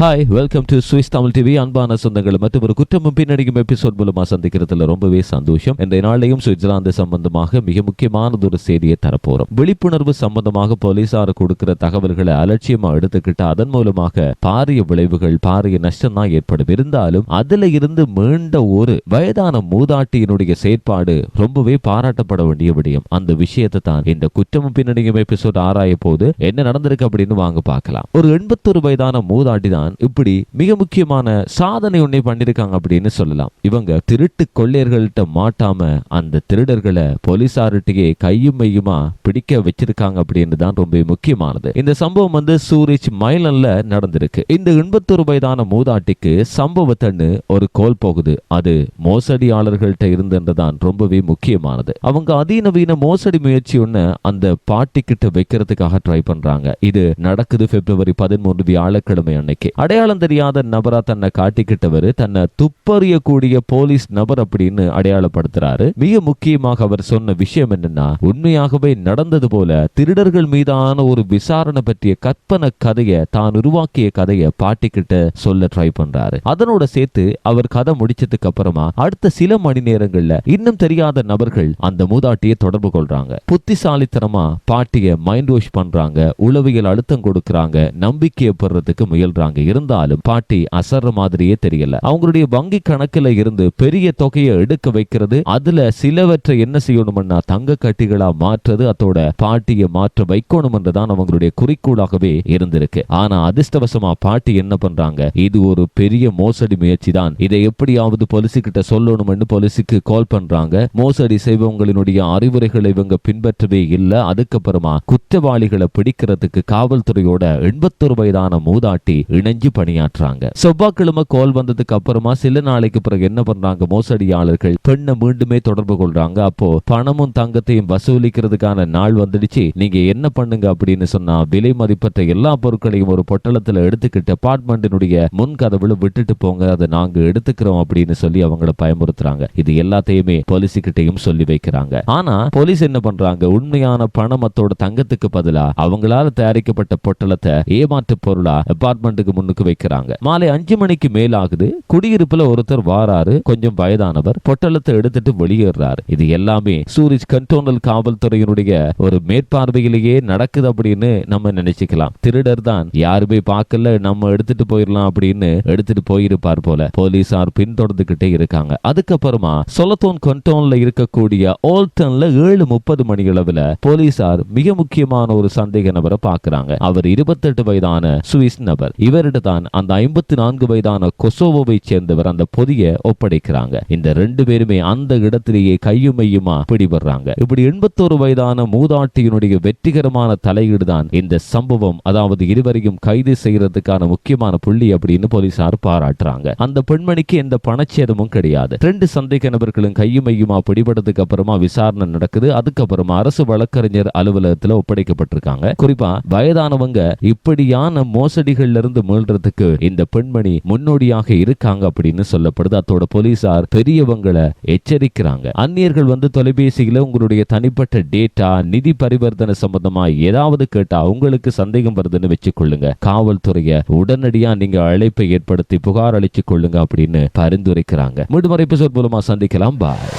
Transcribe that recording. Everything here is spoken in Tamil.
Hi welcome to Swiss Tamil TV அன்பான சொந்தங்கள் மற்றும் ஒரு குற்றமும் பின்னடிக்கும் எபிசோட் மூலமா சந்திக்கிறதுல ரொம்பவே சந்தோஷம். இந்த நாளையும் சுவிட்சர்லாந்து சம்பந்தமாக மிக முக்கியமானது ஒரு செய்தியை தரப்போறோம். விழிப்புணர்வு சம்பந்தமாக போலீசார் கொடுக்கிற தகவல்களை அலட்சியமா எடுத்துக்கிட்டு அதன் மூலமாக பாரிய விளைவுகள் பாரிய நஷ்டம் தான் ஏற்படும். இருந்தாலும் அதுல இருந்து மீண்ட ஒரு வயதான மூதாட்டியினுடைய செயற்பாடு ரொம்பவே பாராட்டப்பட வேண்டிய விடயம். அந்த விஷயத்தை தான் இந்த குற்றமும் பின்னடிக்கும் எபிசோட் ஆராய போது என்ன நடந்திருக்கு அப்படின்னு வாங்க பார்க்கலாம். ஒரு எண்பத்தொரு வயதான மூதாட்டி தான் இப்படி மிக முக்கியமான சாதனை ஒன்றை பண்ணிருக்காங்க அப்படின்னு சொல்லலாம். இவங்க திருட்டு கொள்ளையர்கள்ட்ட மாட்டாம அந்த திருடர்களை போலீசார்கிட்டயே கையும் மையுமா பிடிக்க வச்சிருக்காங்க அப்படின்னு தான் ரொம்ப முக்கியமானது. இந்த சம்பவம் வந்து சூரிச் மைலன்ல நடந்திருக்கு. இந்த எண்பத்தொரு வயதான மூதாட்டிக்கு சம்பவத்தன்னு ஒரு கோல் போகுது. அது மோசடியாளர்கள்ட்ட இருந்ததுதான் ரொம்பவே முக்கியமானது. அவங்க அதிநவீன மோசடி முயற்சி ஒன்று அந்த பாட்டி கிட்ட வைக்கிறதுக்காக ட்ரை பண்றாங்க. இது நடக்குது பிப்ரவரி பதிமூன்று வியாழக்கிழமை அன்னைக்கு. அடையாளம் தெரியாத நபரா தன்னை காட்டிக்கிட்டவர் தன்னை துப்பறியக்கூடிய போலீஸ் நபர் அப்படின்னு அடையாளப்படுத்துறாரு. மிக முக்கியமாக அவர் சொன்ன விஷயம் என்னன்னா உண்மையாகவே நடந்தது போல திருடர்கள் மீதான ஒரு விசாரணை பற்றிய கற்பனை கதையை தான் உருவாக்கிய கதையை பாட்டிக்கிட்ட சொல்ல ட்ரை பண்றாரு. அதனோட சேர்த்து அவர் கதை முடிச்சதுக்கு அப்புறமா அடுத்த சில மணி நேரங்கள்ல இன்னும் தெரியாத நபர்கள் அந்த மூதாட்டியை தொடர்பு கொள்றாங்க. புத்திசாலித்தனமா பாட்டிய மைண்ட் வாஷ் பண்றாங்க உளவியல் அழுத்தம் கொடுக்கறாங்க நம்பிக்கையை பெறறதுக்கு முயல்றாங்க. இருந்தாலும் பாட்டி அசர்ற மாதிரியே தெரியல. அவங்களுடைய வங்கி கணக்குல இருந்து பெரிய தொகையை எடுக்க வைக்கிறது அதுல சிலவற்றை என்ன செய்யணும்னா தங்க கட்டிகளா மாற்றுறது அதோட பாட்டியை மாற்ற வைக்கணும் என்றுதான் அவங்களுடைய குறிக்கோளாகவே இருந்திருக்கு. ஆனா அதிர்ஷ்டவசமா பாட்டி என்ன பண்றாங்க? இது ஒரு பெரிய மோசடி முயற்சி தான் இதை எப்படியாவது போலீஸ் கிட்ட சொல்லணும்னு போலீஸுக்கு கால் பண்றாங்க. மோசடி செய்வங்களினுடைய அறிவுரைகளை இவங்க பின்பற்றவே இல்ல. அதுக்கப்புறமா குற்றவாளிகளை பிடிக்கிறதுக்கு காவல்துறையோட எண்பத்தொரு வயதான மூதாட்டி இணைஞ்சு பணியாற்றுறாங்க செவ்வாய்க்கிழமை கால் வந்ததுக்கு அப்புறமா சில நாளைக்கு பிறகு என்ன பண்றாங்க? மோசடியாளர்கள் பெண்ணை மீண்டுமே தொடர்பு கொள்றாங்க. அப்போ பணமும் தங்கத்தையும் வசூலிக்கிறதுக்கான நாள் வந்துடுச்சு. நீங்க என்ன பண்ணுங்க அப்படின்னு சொன்னா விலை மதிப்பற்ற எல்லா பொருட்களையும் ஒரு பொட்டலத்துல எடுத்துக்கிட்டு அபார்ட்மெண்டினுடைய முன் கதவுல விட்டுட்டு போங்க. அதை நாங்க எடுத்துக்கிறோம் அப்படின்னு சொல்லி அவங்கள பயமுறுத்துறாங்க. இது எல்லாத்தையுமே போலீஸ் கிட்டையும் சொல்லி வைக்கிறாங்க. ஆனா போலீஸ் என்ன பண்றாங்க? உண்மையான பணம் அத்தோட தங்கத்துக்கு பதிலா அவங்களால தயாரிக்கப்பட்ட பொட்டலத்தை ஏமாற்று பொருளா அபார்ட்மெண்ட்டுக்கு ஒண்ணுக்கு வைக்கிறாங்க. மாலை அஞ்சு மணிக்கு மேலாகுது. குடியிருப்புல ஒருத்தர் வாராரு. கொஞ்சம் வயதானவர். பொட்டலத்தை எடுத்துட்டு வெளியேறாரு. இது எல்லாமே சூரிஜ் கண்டோனல் காவல்துறையினுடைய ஒரு மேற்பார்வையிலேயே நடக்குது அப்படின்னு நம்ம நினைச்சுக்கலாம். திருடர் தான். யாருமே பார்க்கல. நம்ம எடுத்துட்டு போயிடலாம் அப்படின்னு எடுத்துட்டு போயிருப்பார் போல. போலீசார் பின்தொடர்ந்துகிட்டே இருக்காங்க. அதுக்கப்புறமா சொலத்தோன் கண்டோன்ல இருக்கக்கூடிய ஓல்டன்ல ஏழு முப்பது மணி அளவுல போலீசார் மிக முக்கியமான ஒரு சந்தேக நபரை பார்க்கறாங்க. அவர் இருபத்தெட்டு வயதான சுவிஸ் நபர். இவரிடம் தான் அந்த ஐம்பத்தி நான்கு வயதான கொசோவோவை சேர்ந்தவர் அந்த பொதிய ஒப்படைக்கிறாங்க. இந்த ரெண்டு பேருமே அந்த இடத்திலேயே கையுமையுமா பிடிபடுறாங்க. இப்படி எண்பத்தோரு வயதான மூதாட்டியினுடைய வெற்றிகரமான தலையீடு தான் இந்த சம்பவம். அதாவது இருவரையும் கைது செய்யறதுக்கான முக்கியமான புள்ளி அப்படின்னு போலீசார் பாராட்டுறாங்க. அந்த பெண்மணிக்கு எந்த பணச்சேதமும் கிடையாது. ரெண்டு சந்தேக நபர்களும் கையுமையுமா பிடிபட்டதுக்கு அப்புறமா விசாரணை நடக்குது. அதுக்கப்புறமா அரசு வழக்கறிஞர் அலுவலகத்தில் ஒப்படைக்கப்பட்டிருக்காங்க. குறிப்பா வயதானவங்க இப்படியான மோசடிகள்ல இருந்து மீள்றதுக்கு இந்த பெண்மணி முன்னோடியாக இருக்காங்க அப்படின்னு சொல்லப்படுது. அத்தோட போலீசார் பெரியவங்களை எச்சரிக்கிறாங்க. அந்நியர்கள் வந்து தொலைபேசியில உங்களுடைய தனிப்பட்ட டேட்டா நிதி பரிவர்த்தனை சம்பந்தமா ஏதாவது கேட்டா உங்களுக்கு சந்தேகம் வருதுன்னு வச்சுக்கொள்ளுங்க. காவல்துறைய உடனடியா நீங்க அழைப்பை ஏற்படுத்தி புகார் அளிச்சு கொள்ளுங்க அப்படின்னு பரிந்துரைக்கிறாங்க. மீண்டும் மூலமா சந்திக்கலாம். பாய்